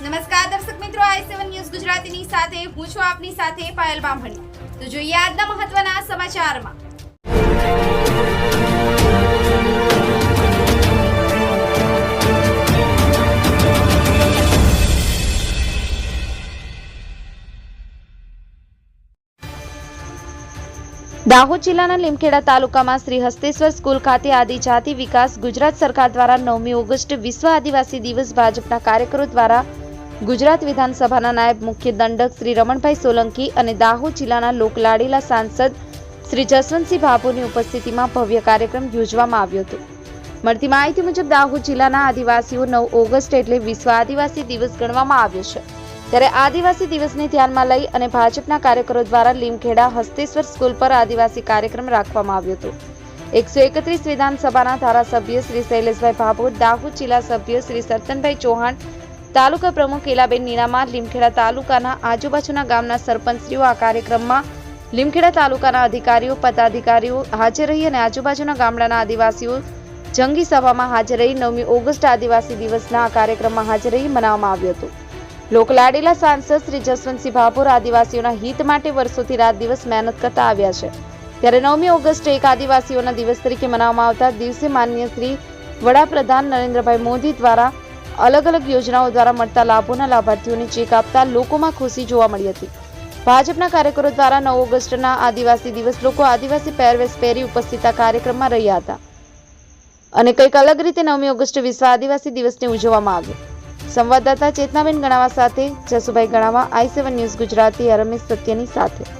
નમસ્કાર દર્શક મિત્રો, આઈ સેવન ન્યૂઝ ગુજરાતીની સાથે, હું છું આપની સાથે પાયલ બામણી. તો જોઈએ આજના મહત્વના સમાચારમાં. દાહોદ જિલ્લાના લીમખેડા તાલુકામાં શ્રી હસ્તેશ્વર સ્કૂલ ખાતે આદિજાતિ વિકાસ ગુજરાત સરકાર દ્વારા નવમી ઓગસ્ટ વિશ્વ આદિવાસી દિવસ ભાજપના કાર્યકરો દ્વારા ગુજરાત વિધાનસભાના નાયબ મુખ્ય દંડક શ્રી રમણભાઈ સોલંકી અને દાહોદ જિલ્લાના લોકલાડીલા સાંસદ શ્રી જસવંતસિંહ ભાભુની ઉપસ્થિતિમાં ભવ્ય કાર્યક્રમ યોજવામાં આવ્યો હતો. મળતી માહિતી મુજબ દાહોદ જિલ્લાના આદિવાસીઓ નવ ઓગસ્ટ એટલે વિશ્વ આદિવાસી દિવસ ગણવામાં આવ્યો છે. ત્યારે આદિવાસી દિવસને ધ્યાનમાં લઈ અને ભાજપના કાર્યકરો દ્વારા લીમખેડા હસ્તેશ્વર સ્કૂલ પર આદિવાસી કાર્યક્રમ રાખવામાં આવ્યો હતો. એકસો એકત્રીસ વિધાનસભાના ધારાસભ્ય શ્રી શૈલેષભાઈ ભાભોર દાહોદ જિલ્લા સભ્ય શ્રી સરતનભાઈ ચૌહાણ તાલુકા પ્રમુખ કેલાબેન નીનામા લીમખેડા તાલુકાના આજુબાજુના ગામના સરપંચશ્રીઓ આ કાર્યક્રમમાં લીમખેડા તાલુકાના અધિકારીઓ, પદાધિકારીઓ હાજર રહી અને આજુબાજુના ગામડાના આદિવાસીઓ જંગી સભામાં હાજર રહી. નવમી ઓગસ્ટ આદિવાસી દિવસના આ કાર્યક્રમમાં હાજર રહી મનાવવામાં આવ્યો હતો. લોકલાડીલા સાંસદ શ્રી જસવંતસિંહ ભાભોર આદિવાસીઓના હિત માટે વર્ષોથી રાત દિવસ મહેનત કરતા આવ્યા છે. ત્યારે નવમી ઓગસ્ટ એક આદિવાસીઓના દિવસ તરીકે મનાવવામાં આવતા દિવસે માન્ય શ્રી વડાપ્રધાન નરેન્દ્રભાઈ મોદી દ્વારા અલગ અલગ યોજનાઓ દ્વારા મળતા લાભોના લાભાર્થીઓને ચેક આપતા લોકોમાં ખુશી જોવા મળી હતી. ભાજપના કાર્યકરો દ્વારા નવ ઓગસ્ટના આદિવાસી દિવસ લોકો આદિવાસી પહેરવેશ પહેરી ઉપસ્થિત આ કાર્યક્રમમાં રહ્યા હતા. અને કંઈક અલગ રીતે નવમી ઓગસ્ટ વિશ્વ આદિવાસી દિવસને ઉજવવામાં આવ્યો. સંવાદદાતા ચેતનાબેન ગણાવા સાથે Jasubhai Ganava, I seven news Gujarati Ramesh સત્યની સાથે.